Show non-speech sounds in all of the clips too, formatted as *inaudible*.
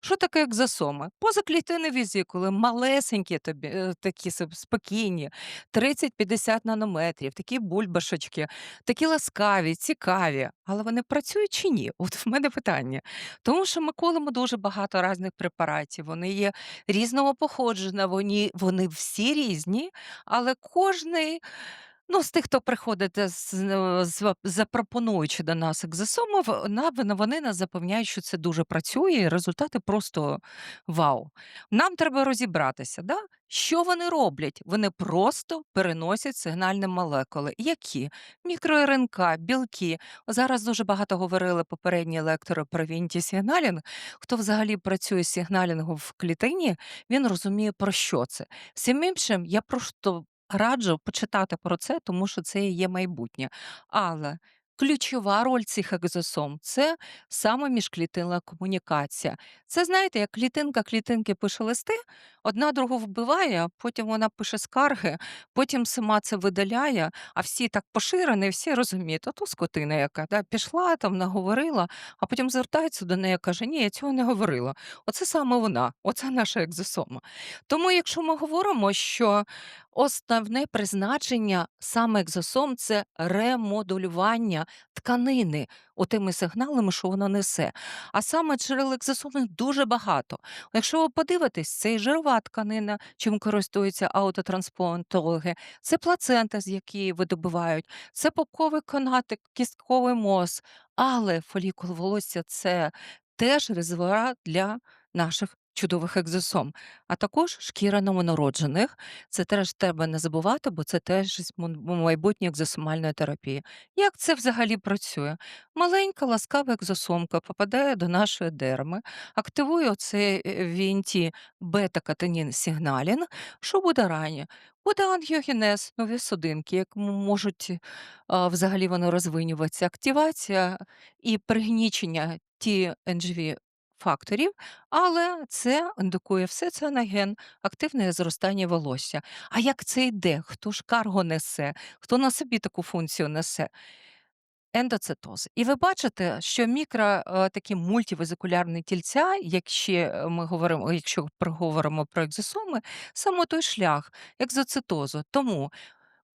Що таке екзосоми? Позаклітинні візикули, малесенькі тобі, е, такі сп спокійні, 30-50 нанометрів, такі бульбашечки, такі ласкаві, цікаві. Але вони працюють чи ні? От в мене питання. Тому що ми колемо дуже багато різних препаратів, вони є різного походження, вони вони всі різні, але кожний Ну, з тих, хто приходить е, з е, з запропонуючи до нас екзосоми, вона вона вони нас запевняють, що це дуже працює, і результати просто вау. Нам треба розібратися, да? Що вони роблять? Вони просто переносять сигнальні молекули. Які? Мікро-РНК, білки. Зараз дуже багато говорили попередні лектори про вінті-сигналінг. Хто взагалі працює з сигналінгом в клітині, він розуміє, про що це. Всім іншим я просто Раджу почитати про це, тому що це і є майбутнє. Але ключова роль цих екзосом це саме міжклітинна комунікація. Це знаєте, як клітинка клітинки пише листи, одна другу вбиває, потім вона пише скарги, потім сама це видаляє, а всі так поширені, всі розуміють, ото скотина, яка да, пішла там, наговорила, а потім звертається до неї каже: Ні, я цього не говорила. Оце саме вона, оце наша екзосома. Тому, якщо ми говоримо, що Основне призначення саме екзосом це ремодулювання тканини отими сигналами, що воно несе. А саме джерел екзосому дуже багато. Якщо ви подивитесь, це і жирова тканина, чим користуються аутотрансплантологи, це плацента, з якої видобувають, це попковий канатик, кістковий мозг, але фолікул волосся це теж резервуар для наших чудових екзосом, а також шкіра новонароджених. Це теж треба не забувати, бо це теж майбутнє екзосомальної терапії. Як це взагалі працює? Маленька ласкава екзосомка попадає до нашої дерми, активує оцей вінті бета-катанін сигналін. Що буде рані? Буде ангіогенез, нові судинки, як можуть а, взагалі вони розвинюватися, активація і пригнічення TNGV факторів, але це індикує все це на ген, активне зростання волосся. А як це йде? Хто ж карго несе? Хто на собі таку функцію несе? Ендоцитоз. І ви бачите, що мікро е, такі мультивезикулярні тільця, якщо ми говоримо, якщо проговоримо про екзосоми, саме той шлях екзоцитозу. Тому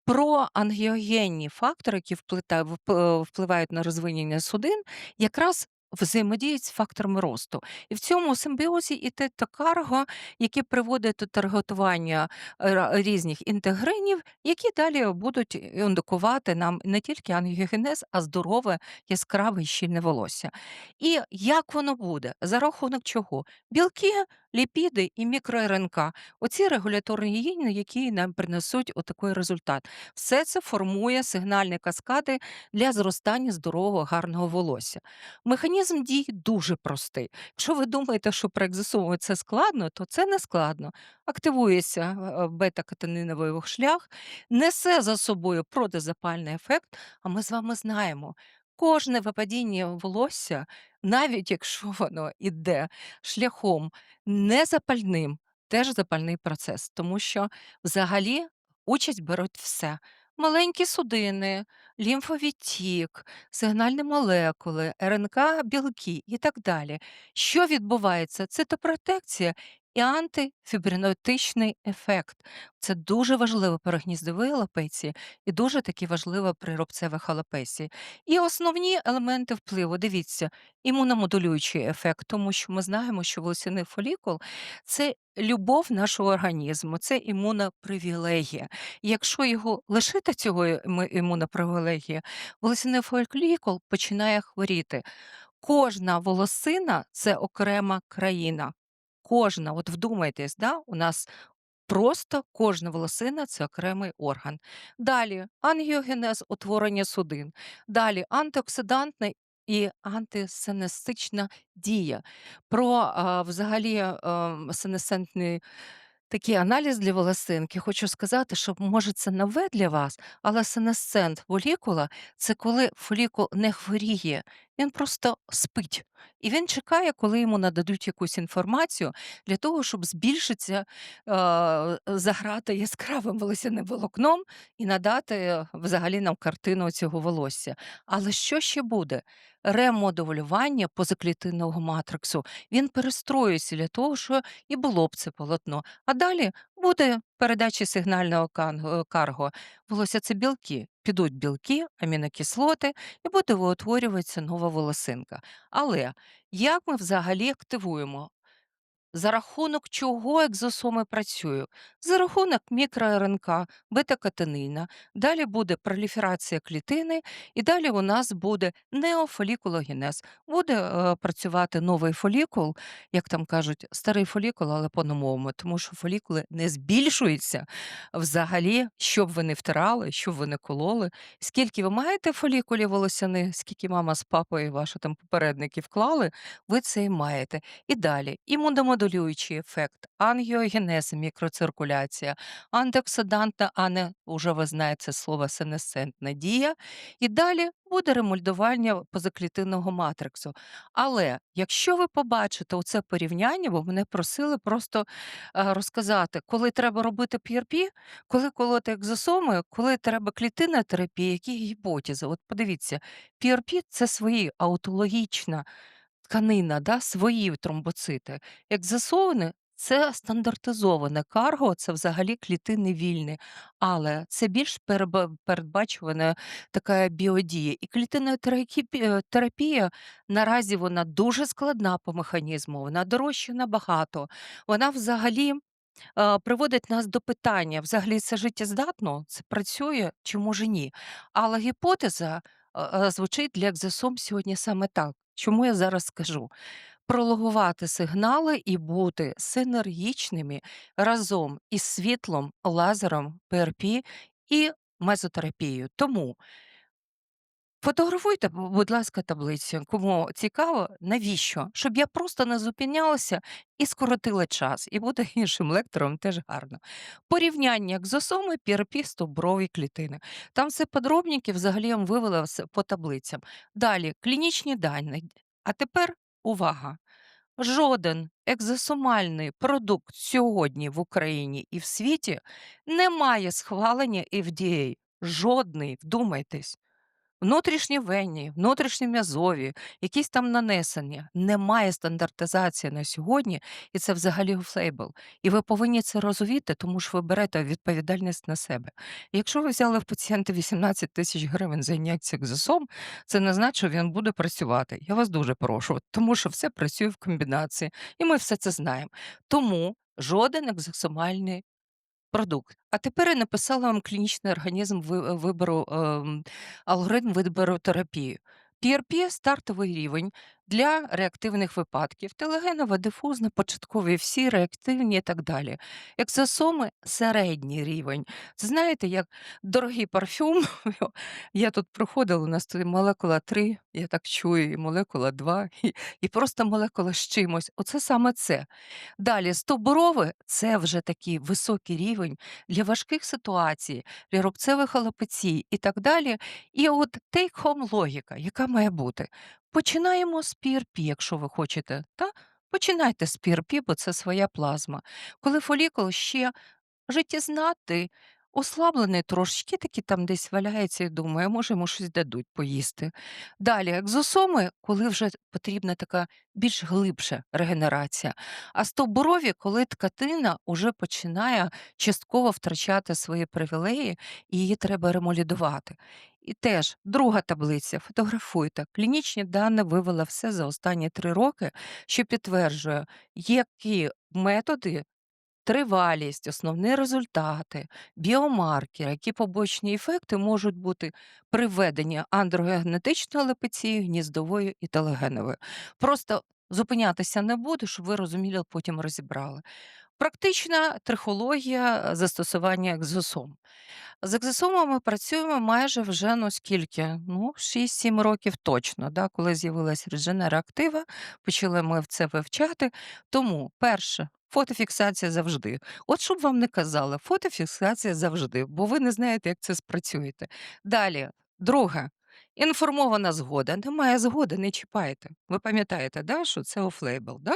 Проангіогенні фактори, які вп впливають на розвинення судин, якраз взаємодіють з факторами росту. І в цьому симбіозі і тета-карго, яке приводить до таргетування ра різних інтегринів, які далі будуть індикувати нам не тільки ангіогенез, а здорове, яскраве і щільне волосся. І як воно буде? За рахунок чого? Білки, ліпіди і мікро-РНК. Оці регуляторні гіни, які нам принесуть отакий результат. Все це формує сигнальні каскади для зростання здорового гарного волосся. Механізм дій дуже простий. Якщо ви думаєте, що проекзесовувати це складно, то це не складно. Активується е, бета-катаниновий шлях, несе за собою протизапальний ефект, а ми з вами знаємо. Кожне випадіння волосся, навіть якщо воно іде шляхом незапальним, теж запальний процес, тому що взагалі участь беруть все. Маленькі судини, лімфовідтік, сигнальні молекули, РНК, білки і так далі. Що відбувається? Цитопротекція і антифібринотичний ефект. Це дуже важливо при гніздовій алопеції і дуже таки важливо при рубцевих алопеції. І основні елементи впливу, дивіться, імуномодулюючий ефект, тому що ми знаємо, що волосяний фолікул це любов нашого організму, це імунопривілегія. І Якщо його лишити цього ім- імунопривілегії, волосяний фолікул починає хворіти. Кожна волосина це окрема країна. Кожна, от вдумайтесь, да, у нас просто кожна волосина це окремий орган. Далі ангіогенез, утворення судин. Далі антиоксидантна і антисенестична дія. Про а, взагалі а, сенесцентний такий аналіз для волосинки. Хочу сказати, що може це нове для вас, але сенесцент фолікула це коли фолікул не хворіє, Він просто спить. І він чекає, коли йому нададуть якусь інформацію для того, щоб збільшиться, е, заграти яскравим волосяним волокном і надати взагалі нам картину цього волосся. Але що ще буде? Ремоделювання позаклітинного матриксу. Він перестроюється для того, що і було б це полотно. А далі буде передача сигнального е, карго. Волосся це білки. Підуть білки, амінокислоти, і буде виутворюватися нова волосинка. Але як ми взагалі активуємо за рахунок чого екзосоми працюють? За рахунок мікро-РНК, бета-катенина, далі буде проліферація клітини, і далі у нас буде неофолікулогенез. Буде е, працювати новий фолікул, як там кажуть, старий фолікул, але по-новому, тому що фолікули не збільшуються взагалі, що б ви не втирали, що б ви не кололи. Скільки ви маєте фолікулів волосяних, скільки мама з папою ваші там попередники вклали, ви це і маєте. І далі імуномодулюючий ефект, ангіогенез, мікроциркуляція, антиоксидантна, а не уже ви знаєте слово сенесцентна дія. І далі буде ремольдування позаклітинного матриксу. Але якщо ви побачите оце порівняння, бо мене просили просто е, розказати, коли треба робити PRP, коли колоти екзосоми, коли треба клітинна терапія, які гіпотези. От подивіться, PRP– це свої аутологічна тканина, да, свої тромбоцити. Як Екзосони це стандартизоване карго, це взагалі клітини вільні, але це більш передбачувана така біодія. І клітинна терапі- терапія наразі вона дуже складна по механізму, вона дорожча набагато. Вона взагалі приводить нас до питання: взагалі це життєздатно, це працює чи може ні? Але гіпотеза звучить для екзосом сьогодні саме так. Чому я зараз скажу? Прологувати сигнали і бути синергічними разом із світлом, лазером, ПРП і мезотерапією. Тому Фотографуйте, бу будь ласка, таблицю. Кому цікаво, навіщо? Щоб я просто не зупинялася і скоротила час, і бути *laughs* іншим лектором теж гарно. Порівняння екзосоми, PRP, стовбурові клітини. Там все подробненько, взагалі я по таблицям. Далі клінічні дані. А тепер увага! Жоден екзосомальний продукт сьогодні в Україні і в світі не має схвалення FDA. Жодний, вдумайтесь. Внутрішні венні, внутрішні м'язові, якісь там нанесення. Немає стандартизації на сьогодні, і це взагалі офлейбл. І ви повинні це розуміти, тому що ви берете відповідальність на себе. Якщо ви взяли в пацієнта 18 тисяч гривень за ін'єкцію екзосом, це не значить, що він буде працювати. Я вас дуже прошу, тому що все працює в комбінації, і ми все це знаємо. Тому жоден екзосомальний Продукт. А тепер я написала вам клінічний організм ви- вибору, ем, алгоритм вибору терапії. PRP– стартовий рівень для реактивних випадків, телегенова, дифузна, початкові, всі реактивні і так далі. Екзосоми– середній рівень. Це знаєте, як дорогий парфюм. *laughs* Я тут проходила, у нас тут молекула 3, я так чую, і молекула 2, *laughs* і, і просто молекула з чимось. Оце саме це. Далі стовбурове це вже такий високий рівень для важких ситуацій, для рубцевих алопецій і так далі. І от take-home логіка, яка має бути. Починаємо з PRP, якщо ви хочете. Та? Починайте з PRP, бо це своя плазма. Коли фолікул ще життєзнатий, ослаблений трошечки, таки там десь валяється і думає, може, йому щось дадуть поїсти. Далі екзосоми, коли вже потрібна така більш глибша регенерація. А стовбурові, коли ткатина уже починає частково втрачати свої привілеї, і її треба ремолідувати. І теж друга таблиця. Фотографуйте. Клінічні дані вивела все за останні три роки, що підтверджує, які методи Тривалість, основні результати, біомаркери, які побочні ефекти можуть бути при введенні андрогенетичної алопеції, гніздової і телегенової. Просто зупинятися не буду, щоб ви розуміли, потім розібрали. Практична трихологія застосування екзосом. З екзосомами працюємо майже вже ну скільки? Ну, 6-7 років точно, да, коли з'явилась Regeneron Activa, почали ми це вивчати. Тому, перше, фотофіксація завжди. От щоб вам не казали, фотофіксація завжди, бо ви не знаєте, як це спрацюєте. Далі, друге, Інформована згода. Немає згоди, не чіпайте. Ви пам'ятаєте, да, що це оф-лейбл, да?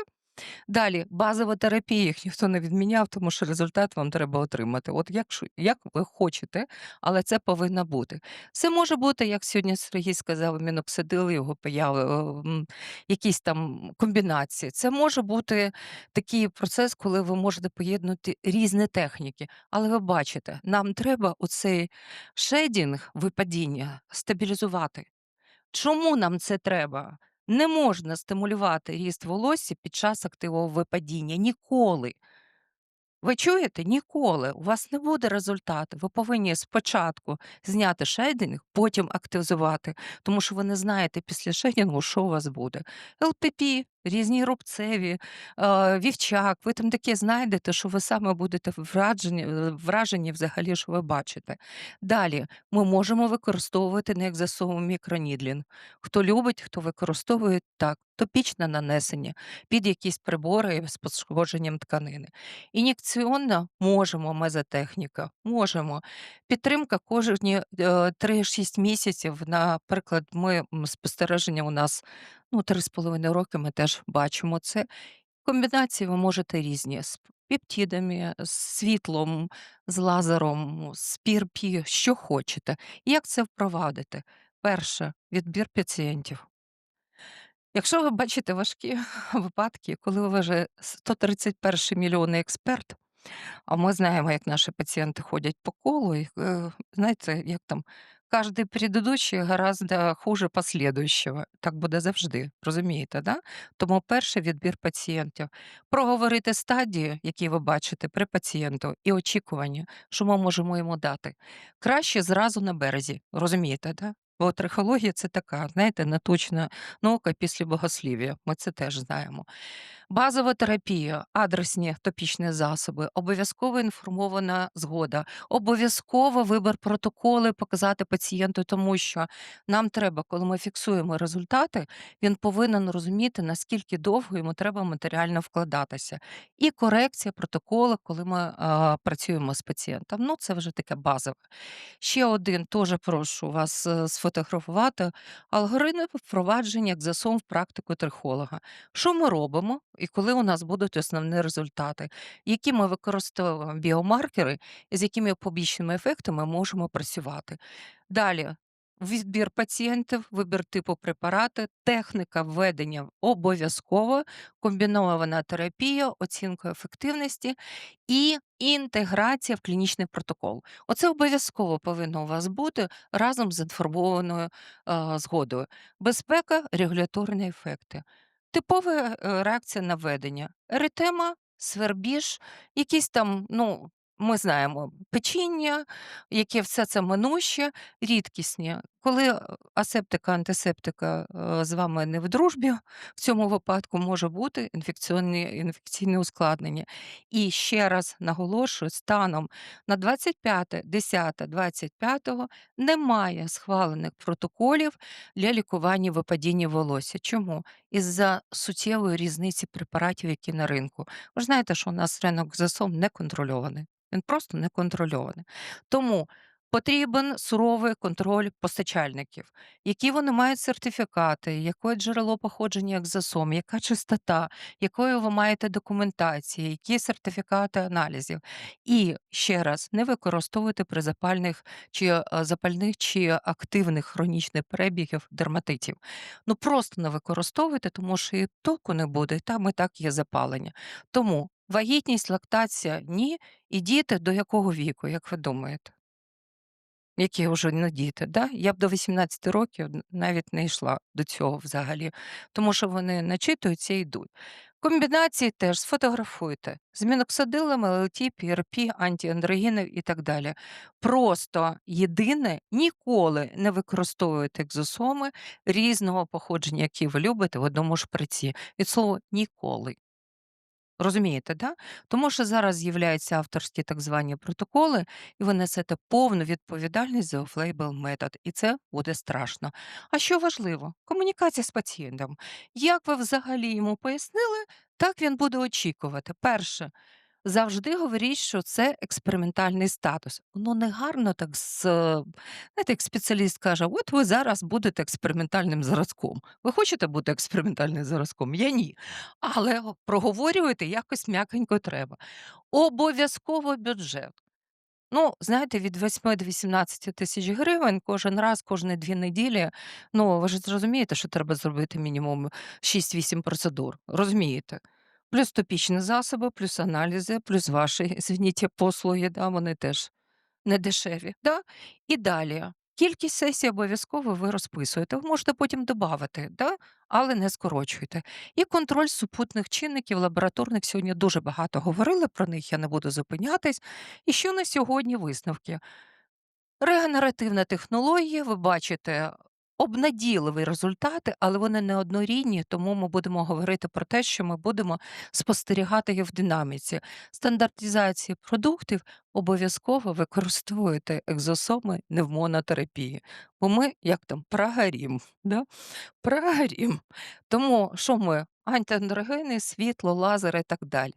Далі базова терапія, їх ніхто не відміняв, тому що результат вам треба отримати. От якщо як ви хочете, але це повинно бути. Це може бути, як сьогодні Сергій сказав, міноксидил, його появи, якісь там комбінації. Це може бути такий процес, коли ви можете поєднати різні техніки. Але ви бачите, нам треба оцей шейдінг, випадіння стабілізувати. Чому нам це треба? Не можна стимулювати ріст волосся під час активного випадіння ніколи. Ви чуєте? Ніколи. У вас не буде результату. Ви повинні спочатку зняти шейдинг, потім активізувати, тому що ви не знаєте після шейдингу, що у вас буде. ЛПП, різні рубцеві, е, вівчак. Ви там таке знайдете, що ви саме будете вражені, е, вражені взагалі, що ви бачите. Далі ми можемо використовувати неекзосовий мікронідлінг. Хто любить, хто використовує так, топічне нанесення під якісь прибори з пошкодженням тканини. Ін'єкційно можемо, мезотехніка, можемо. Підтримка кожні е, 3-6 місяців. Наприклад, ми спостереження у нас ну, 3,5 роки ми теж бачимо це. Комбінації ви можете різні з пептидами, з світлом, з лазером, з PRP, що хочете. Як це впровадити? Перше, відбір пацієнтів. Якщо ви бачите важкі *laughs* випадки, коли ви вже 131 мільйонний експерт, а ми знаємо, як наші пацієнти ходять по колу, і, е, знаєте, як там кожний предыдущий гораздо хуже послідуючого. Так буде завжди, розумієте, да? Тому перший відбір пацієнтів. Проговорити стадії, які ви бачите при пацієнту, і очікування, що ми можемо йому дати. Краще зразу на березі, розумієте, да? Бо трихологія це така, знаєте, неточна наука після богослів'я. Ми це теж знаємо. Базова терапія, адресні топічні засоби, обов'язково інформована згода, обов'язково вибір протоколи показати пацієнту, тому що нам треба, коли ми фіксуємо результати, він повинен розуміти, наскільки довго йому треба матеріально вкладатися. І корекція протоколу, коли ми а, працюємо з пацієнтом. Ну, це вже таке базове. Ще один теж прошу вас е, сфотографувати алгоритм впровадження екзосом в практику трихолога. Що ми робимо і коли у нас будуть основні результати? Які ми використовуємо біомаркери, з якими побічними ефектами можемо працювати? Далі. Відбір пацієнтів, вибір типу препарати, техніка введення обов'язково, комбінована терапія, оцінка ефективності і інтеграція в клінічний протокол. Оце обов'язково повинно у вас бути разом з інформованою е, згодою. Безпека, регуляторні ефекти. Типова е, реакція на введення. еритема, свербіж, якісь там, ну, ми знаємо, печіння, яке все це минуще, рідкісні. Коли е, асептика, антисептика е, з вами не в дружбі, в цьому випадку може бути інфекційні, інфекційне ускладнення. І ще раз наголошую, станом на 25.10.25 немає схвалених протоколів для лікування випадіння волосся. Чому? Із-за суттєвої різниці препаратів, які на ринку. Ви ж знаєте, що у нас ринок засом не контрольований. Він просто не контрольований. Тому потрібен суровий контроль постачальників, які вони мають сертифікати, яке джерело походження екзосом, яка чистота, якою ви маєте документації, які сертифікати аналізів. І ще раз не використовуйте при запальних чи е, запальних чи активних хронічних перебігів дерматитів. Ну просто не використовуйте, тому що і толку не буде, і там і так є запалення. Тому вагітність, лактація ні, і діти до якого віку, як ви думаєте? Які вже не діти, да? Я б до 18 років навіть не йшла до цього взагалі, тому що вони начитуються і йдуть. Комбінації теж сфотографуйте з міноксидилами, ЛЛТ, ПРП, антіандрогенів і так далі. Просто єдине ніколи не використовуйте екзосоми різного походження, які ви любите в одному шприці. Від слова ніколи. Розумієте, да? Тому що зараз з'являються авторські так звані протоколи, і ви несете повну відповідальність за офлейбл метод, і це буде страшно. А що важливо? Комунікація з пацієнтом. Як ви взагалі йому пояснили, так він буде очікувати. Перше, Завжди говоріть, що це експериментальний статус. Воно не гарно так з е, знаєте, як спеціаліст каже: "От ви зараз будете експериментальним зразком". Ви хочете бути експериментальним зразком? Я ні. Але проговорювати якось м'якенько треба. Обов'язково бюджет. Ну, знаєте, від 8 до 18 тисяч гривень кожен раз, кожні 2 неділі. Ну, ви ж зрозумієте, що треба зробити мінімум 6-8 процедур. Розумієте? Плюс топічні засоби, плюс аналізи, плюс ваші, *laughs* извините, послуги, да, вони теж не дешеві, да. І далі. Кількість сесій обов'язково ви розписуєте. Ви можете потім добавити, да, але не скорочуйте. І контроль супутних чинників лабораторних. Сьогодні дуже багато говорили про них, я не буду зупинятись. І що на сьогодні висновки? Регенеративна технологія, ви бачите обнадійливі результати, але вони неоднорідні, тому ми будемо говорити про те, що ми будемо спостерігати їх в динаміці. Стандартизації продуктів обов'язково використовуйте екзосоми не в монотерапії, бо ми як там прогорім, *laughs* да? прогорім. Тому що ми? Антиандрогени, світло, лазери і так далі.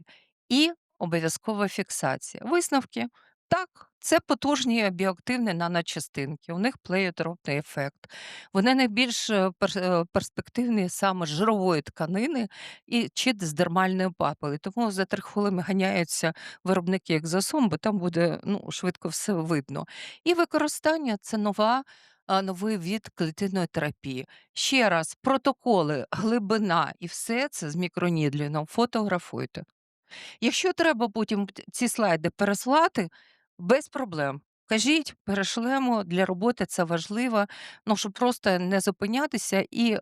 І обов'язкова фіксація. Висновки. Так, це потужні біоактивні наночастинки, у них плеєодробний ефект. Вони найбільш е, е, перспективні саме жирової тканини і чи з дермальної папили. Тому за три хвилини ганяються виробники екзосом, бо там буде ну, швидко все видно. І використання це нова. а, Новий від клетинної терапії. Ще раз, протоколи, глибина і все це з мікронідліном фотографуйте. Якщо треба потім ці слайди переслати, без проблем. Кажіть, перешлемо, для роботи це важливо, ну, щоб просто не зупинятися. І, е,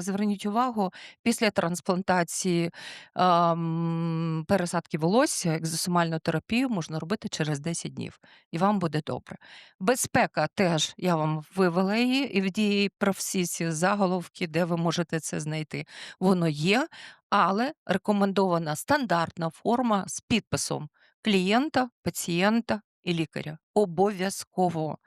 зверніть увагу, після трансплантації, ам, пересадки волосся, екзосомальну терапію можна робити через 10 днів, і вам буде добре. Безпека теж я вам вивела її, і в дії про всі ці заголовки, де ви можете це знайти. Воно є. Але рекомендована стандартна форма з підписом клієнта, пацієнта і лікаря. Обов'язково.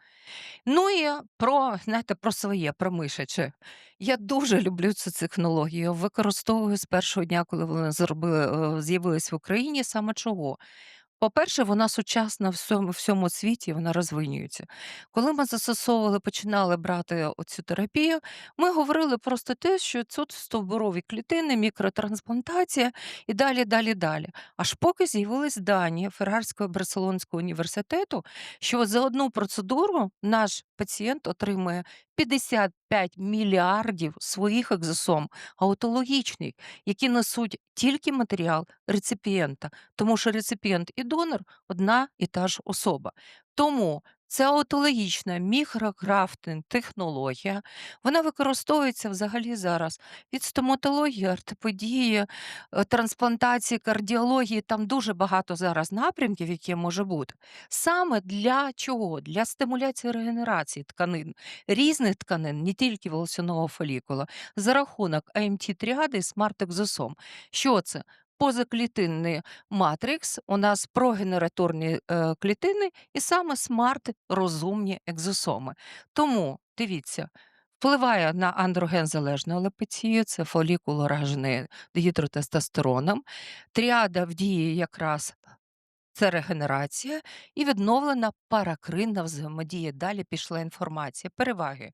Ну і про, знаєте, про своє, про мишаче. Я дуже люблю цю технологію. Використовую з першого дня, коли вона е, з'явилась в Україні. Саме чого? По-перше, вона сучасна в всьому, всьому світі, вона розвинюється. Коли ми застосовували, починали брати оцю терапію, ми говорили просто те, що тут стовбурові клітини, мікротрансплантація і далі, далі, далі. Аж поки з'явились дані Феррарського Барселонського університету, що за одну процедуру наш пацієнт отримує 55 мільярдів своїх екзосом аутологічних, які несуть тільки матеріал реципієнта, тому що реципієнт і донор одна і та ж особа. Тому це аутологічна мікрографтинг технологія. Вона використовується взагалі зараз від стоматології, ортопедії, е, трансплантації, кардіології. Там дуже багато зараз напрямків, які може бути. Саме для чого? Для стимуляції регенерації тканин, різних тканин, не тільки волосяного фолікула, за рахунок АМТ-тріади і смарт-екзосом. Що це? Позаклітинний матрикс, у нас прогенераторні е, клітини, і саме смарт-розумні екзосоми. Тому дивіться. Впливає на андроген-залежну алопецію, це фолікул уражений дигідротестостероном. Тріада в дії якраз це регенерація і відновлена паракринна взаємодія. Далі пішла інформація. Переваги.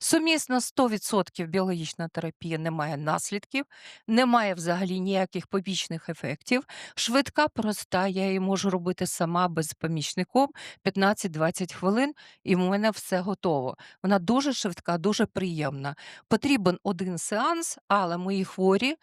Сумісна 100% біологічна терапія не має наслідків, немає взагалі ніяких побічних ефектів. Швидка, проста, я її можу робити сама без помічником 15-20 хвилин, і в мене все готово. Вона дуже швидка, дуже приємна. Потрібен один сеанс, але мої хворі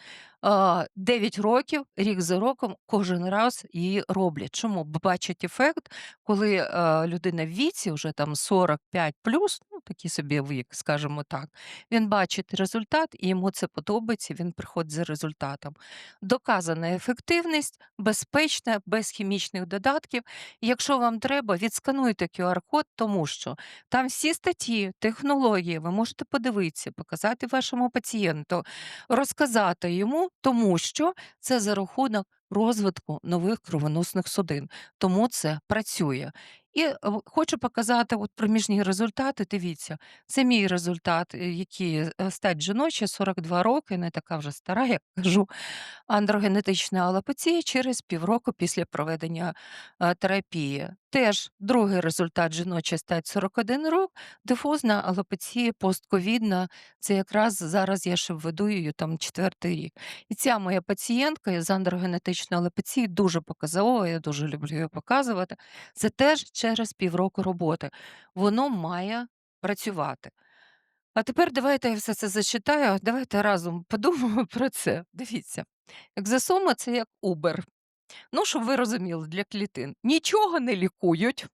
а, 9 років, рік за роком, кожен раз її роблять. Чому? Бо бачать ефект, коли е, людина в віці, вже там 45 плюс, ну такий собі вік, скажімо так, він бачить результат і йому це подобається, він приходить за результатом. Доказана ефективність, безпечна, без хімічних додатків. Якщо вам треба, відскануйте QR-код, тому що там всі статті, технології, ви можете подивитися, показати вашому пацієнту, розказати йому, тому що це за рахунок розвитку нових кровоносних судин. Тому це працює. І, хочу показати от проміжні результати. Дивіться, це мій результат, е, який, е, стать жіноча, 42 роки, не така вже стара, як кажу. Андрогенетична алопеція через півроку після проведення, е, терапії. Теж другий результат жіноча стать 41 рок, дифузна алопеція постковідна. Це якраз зараз я ще веду її там 4 рік. І ця моя пацієнтка із андрогенетичною алопецією дуже показова, я дуже люблю її показувати. Це теж через півроку роботи. Воно має працювати. А тепер давайте я все це зачитаю, давайте разом подумаємо *laughs* про це. Дивіться, екзосома- це як Uber. Ну, щоб ви розуміли, для клітин. Нічого не лікують,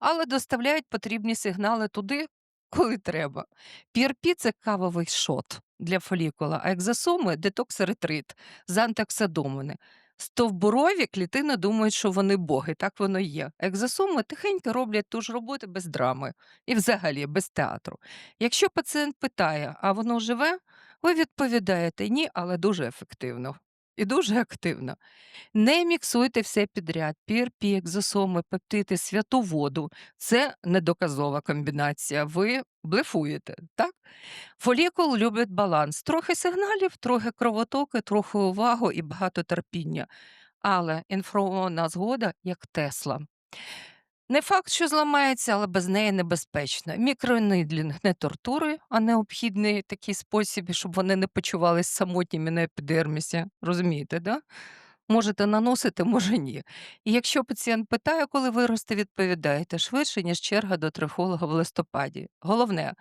але доставляють потрібні сигнали туди, коли треба. PRP– це кавовий шот для фолікула, а екзосоми– детокс-ретрит з антиоксидомами. Стовбурові клітини думають, що вони боги, так воно є. Екзосоми тихенько роблять ту ж роботу без драми і взагалі без театру. Якщо пацієнт питає: "А воно живе?", ви відповідаєте: "Ні, але дуже ефективно і дуже активно". Не міксуйте все підряд: PRP, екзосоми, пептиди, святу воду. Це недоказова комбінація. Ви блефуєте, так? Фолікул любить баланс: трохи сигналів, трохи кровотоки, трохи увагу і багато терпіння. Але інформована згода як Тесла. Не факт, що зламається, але без неї небезпечно. Мікронидлінг не тортури, а необхідний такий спосіб, щоб вони не почувались самотніми на епідермісі. Розумієте, да? Можете наносити, *laughs* може ні. І якщо пацієнт питає, коли виросте, відповідаєте: швидше, ніж черга до трихолога в листопаді. Головне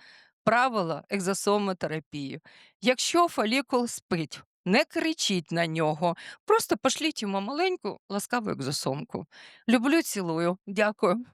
правило екзосомотерапії. Якщо фолікул спить, не кричіть на нього, просто пошліть йому маленьку ласкаву екзосомку. Люблю, цілую. Дякую.